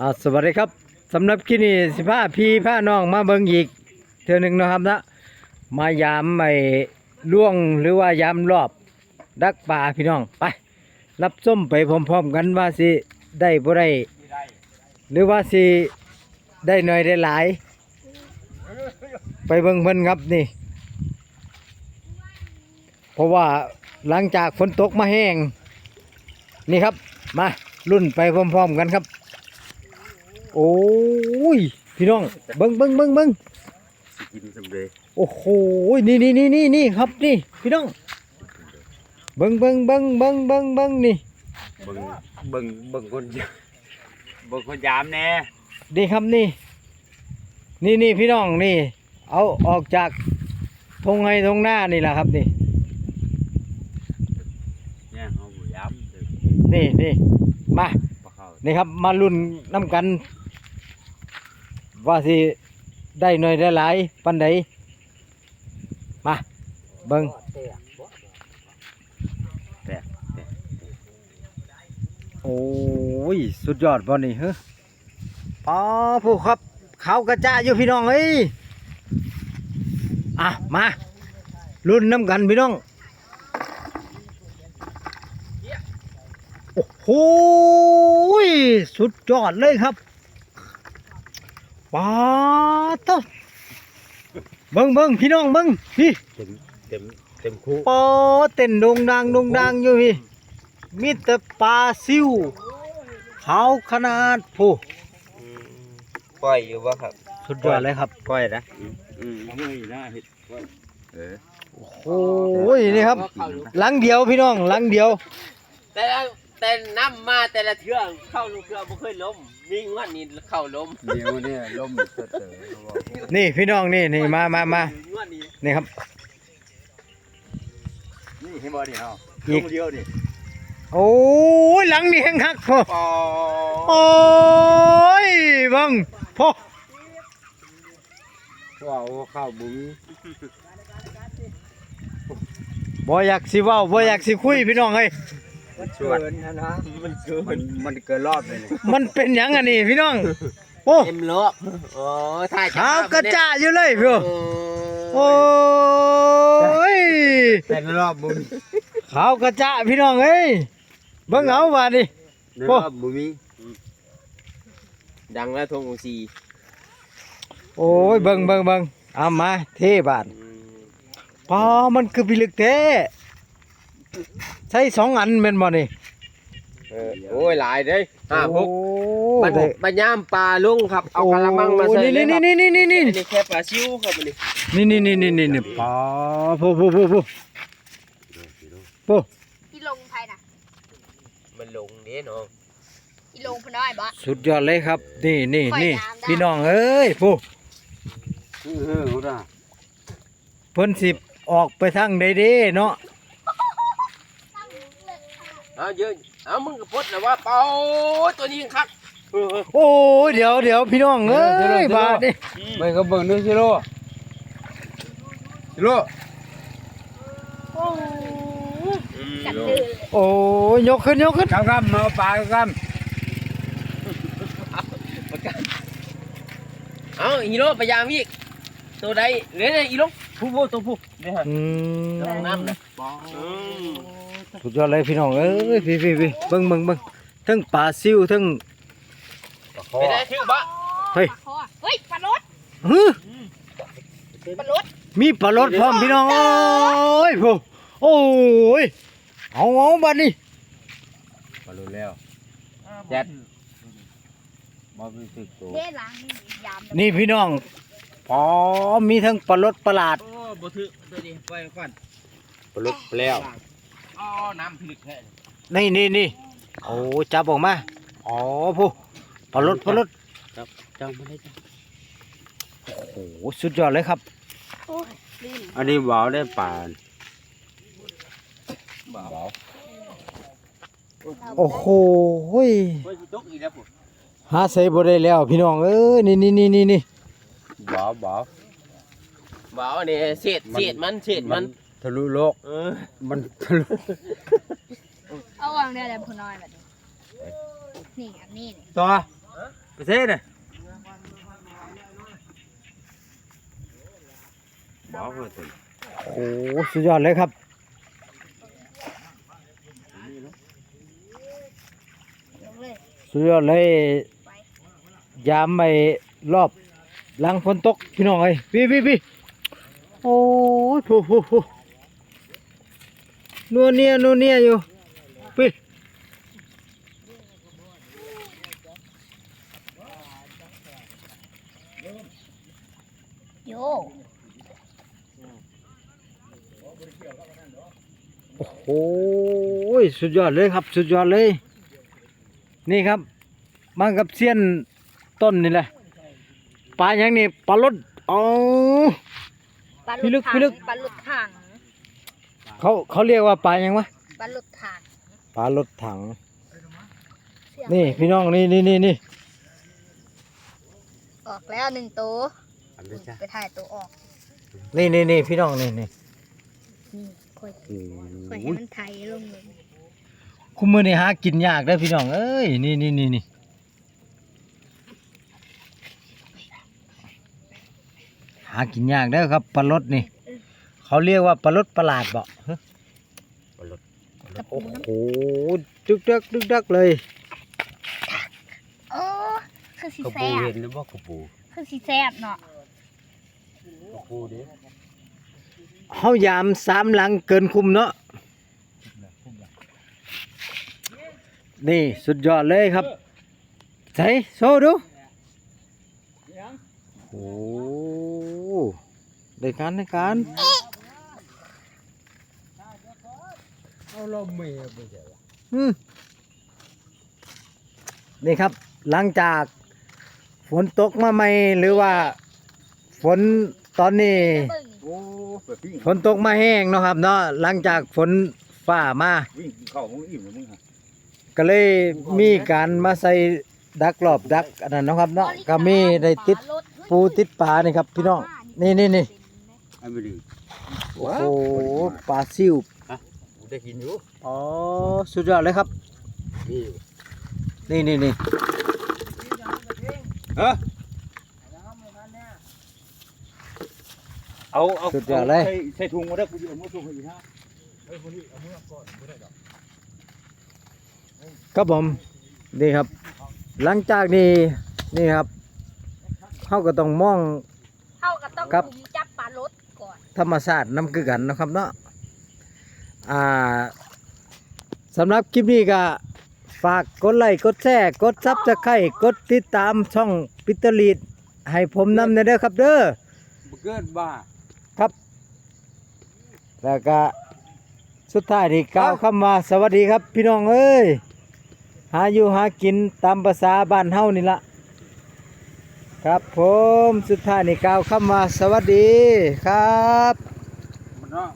อ่าสวัสดีครับสำหรับคลิปนี้สิพาพี่พาน้องมาเบิ่งอีกเทื่อหนึ่งนะครับนะมายามไอ้ล่วงหรือว่ายามรอบดักป่าพี่น้องไป รับส้มไปพร้อมๆกันว่าสิได้บ่ได้หรือว่าสิได้หน่อยได้หลาย ไปเบิ่งเพิ่นครับนี่ เพราะว่าหลังจากฝนตกมาแห้งนี่ครับมารุ่นไปพร้อมๆกันครับ โอ้ยพี่น้องเบิ้งเบิ้งเบิ้งเบิ้งกินสำเร็จโอ้โหนี่นี่นี่นี่นี่ครับนี่พี่น้องเบิ้งเบิ้งเบิ้งเบิ้งเบิ้งเบิ้งนี่เบิ่งเบิ่งเบิ่งคนยามเบิ่งคนยามแน่นี่ครับนี่ นี่นี่พี่น้องนี่ เอาออกจากทงไห้ทงหน้านี่แหละครับนี่เนี่ยเฮาบ่ยามเด้อนี่นี่มาบ่เข้านี่ครับมาลุ้นน้ำกัน ว่าสิได้หน่อยได้หลายปันใดมาเบิ้งโอ้ย สุดยอดบ่นี่เฮ้อป้าผู้ครับเขากระจ้าอยู่พี่น้องเอ้ยอะมารุ่นน้ำกันพี่น้องโอ้โหสุดยอดเลยครับ ป้าต้นเบิ้งเบิ้งพี่น้องเบิ้งพี่เต็มเต็มเต็มคู่ปอเต้นโดงดังโดงดังอยู่พี่มีแต่ปลาซิวขาวขนาดผู้ปล่อยอยู่บ่ครับสุดยอดเลยครับปล่อยนะอืมอืมเฮ้ยน่าเฮ็ดเออโอ้ยนี่ครับหลังเดียวพี่น้องหลังเดียว แต่ละแต่น้ำมาแต่ละเทื่อเข้าลูกเทื่อบ่เคยล้ม มีงวดนี้เข้าล้มเดี๋ยวเนี่ยลมเตอะเขาบอกนี่พี่น้องนี่นี่มามามางวดนี้นี่ครับ นี่เห็นบ่นี่เฮาอีกลมเดียวนี่โอ้ยหลังนี่แห้งคักพ่อปอโอ้ยเบังพ่อว้าวข้าวบุ้งบ่อยากสิเว้าบ่อยากสิคุยพี่น้องเอ้ย ชวนนะมันเกินมันมันเกินรอบเลยนี่มันเป็นหยังอันนี้พี่น้อง โอ้เต็มโลกโอ้ถ่ายขาวกระจ้าอยู่เลยพี่โอ้โอ้ยเป็นรอบบุ้งขาวกระจะพี่น้องเอ้ยเบิ่งเอาว่าดิในโอ้รอบบุ้งดังแล้วทงสีโอ้ยเบิ่งเบิ่งเบิ่งเอามาเทบาทพอมันคือพิลึกแท้ ใช้สองอันเป็นบ่นี่เออโอ้ยหลายเด้ยห้าหโอ้กบัดได้บัดย่ามปลาลุงครับ เอากะละมังมาใส่โอ้เลยนี่ครับนี่นี่นี่นี่อันี่นนี้แค่ปลาซิวครับอันนี้นี่นี่นี่นี่นี่นี่ปอผู้ผู้ผู้ผู้ผู้อีลงไทยนะมันลงเด้เนาะอีลงพน้อยบ่ สุดยอดเลยครับ นี่นี่ปล่อยนี่น้ำได้ พี่น้องเอ้ยผู้เออฮู้ด่าเพิ่นสิออกไปทางใดเด้เนาะ เอาเยอะเอามึงก็พดแล้วว่าเป่าตัวนี้คักเออโอ้ยเดี๋ยวเดี๋ยวพี่น้องเอ้ยบาดนี่ไปก็เบิ่งดูสิโลสิโลจับดื้อโอ้ยยกขึ้นยกขึ้นกำกำมาปลากำเอาอีโร่พยายามอีกตัวใดเหลือแต่อีโร่ผู้ผู้ตัวผู้เดี๋ยวอืมน้ำนะ สุดยอดเลยพี่น้องเอ้ยพี่พี่พี่เบิ่งเบิ่งเบิ่งทั้งปลาซิวทั้งไปได้ชื่อบ่เฮ้ยคอเฮ้ยปลาลดฮึปลาลดมีปลาลดพร้อมพี่น้องโอ้ยผู้โอ้ยเอาเอาบัดนี้ปลาโลแล้วแจ็ดมาเป็นสิบตัวเด้หลังนี่ยามนี่พี่น้องพอมีทั้งปลาลดประหลาดโอ้บ่ถือตัวนี้ไปก่อนปลาโลแล้ว อ๋อน้ำผลึกแค่นี่นี่นี่โอ้จับออกมาอ๋อผู้ปลาลดปลาลดจังไม่ได้จังโอ้โหสุดยอดเลยครับ โอ้ยลื่นอันนี้บ่าวได้ปลาบ่าวโอ้โหยเฮ้ยตกอีกแล้วผมหาใส่บ่ได้แล้วพี่น้องเอ้ยนี่นี่นี่นี่นี่บ่าวบ่าวบ่าวนี่เศษเศษมันเศษมัน ทะลุโลก เออมันทะลุเอาวางเนี่ยแหละพน้อยแบบนี้นี่อันนี้นี่ตัวไปเซ่น่ะบอกว่าตัวโอ้โหสุดยอดเลยครับลงเลยสุดยอดเลยยามไม่รอบหลังฝนตกพี่น้องเอ้ยพี่พี่พี่โอ้ยโหโหโห นัวเนียนัวเนียอยู่พี่โยโอ้โหสุดยอดเลยครับ สุดยอดเลย นี่ครับมากับเสี้ยนต้นนี่แหละปลาอย่างนี้ปลาลดอ๋อปลาพี่ลึกถังพี่ลึก ปลาหลุดถัง เขาเขาเรียกว่าปลาอย่างวะปลาหลุดถังปลารถถัง เสียงนี่พี่น้องนี่นี่นี่นี่ออกแล้วหนึ่งตัวอันนี้จ้ะไปถ่ายตัวออกนี่นี่นี่พี่น้องนี่นี่นี่ค่อยโอ้ค่อยให้มันไถลงเลยคุมมือนี่หากินยากได้อพี่น้องเอ้ยนี่นี่นี่นี่หากินยากได้อครับปลารดนี่ เขาเรียกว่าปลารดประหลาดบ่ฮะกระปู โอ้น้โหดึกดักดึกดักเลยำโอ้คือสีกระแซปูบเห็นหรือว่ากระปูคือสีแซบเนาะกระปูเด้เฮายามสามหลังเกินคุมเนาะนี่สุดยอดเลยครับใส่โชว์ดูโอ้ได้การได้การ อาเราเมียไปเจออืมนี่ครับ หลังจากฝนตกมาใหม่หรือว่า ฝนตอนนี้เบิ่งโอ้แบบพี่ฝนตกมาแห้งเนาะครับ เนาะหลังจากฝนฟ้ามา วิ่งเข้ามึงอิ่มเลยมึงฮะก็เลยมีการมาใส่ดักรอบดักอันนั้นเนาะครับเนาะก็มีได้ติดปลารถปูติดปลานี่ครับ พี่น้องนี่นี่นี่ไอ้ไม่ดีโอ้โหปลาซิว ได้กินอยู่อ๋อสุดยอดเลยครับ นี่นี่นี่นี่ฮะเอาเอาสุดยอดเลย ใส่ใส่ถุงมาได้กูจะเอามือถุงให้อีกฮะเฮ้ยคนนี้เอามือก่อนไม่ได้ดอกครับผมนี่ครับ หลังจากนี้นี่ครับเขาก็ต้องมองเข้าก็ต้องครับคุมจับปลารถก่อน ธรรมชาตินำคือกันเนาะครับเนาะ อ่าสำหรับคลิปนี้ก็ฝากกดไลค์กดแชร์กดซับสไครต์กดติดตามช่องปิตลีดให้ผมนำเด้อครับเด้อบ่เกินบ้าครับแล้วก็สุดท้ายนี่กล่าวคำว่าสวัสดีครับพี่น้องเอ้ยหาอยู่หากินตามภาษาบ้านเฮานี่ละครับผมสุดท้ายนี่กล่าวคำว่าสวัสดีครับมันเนาะ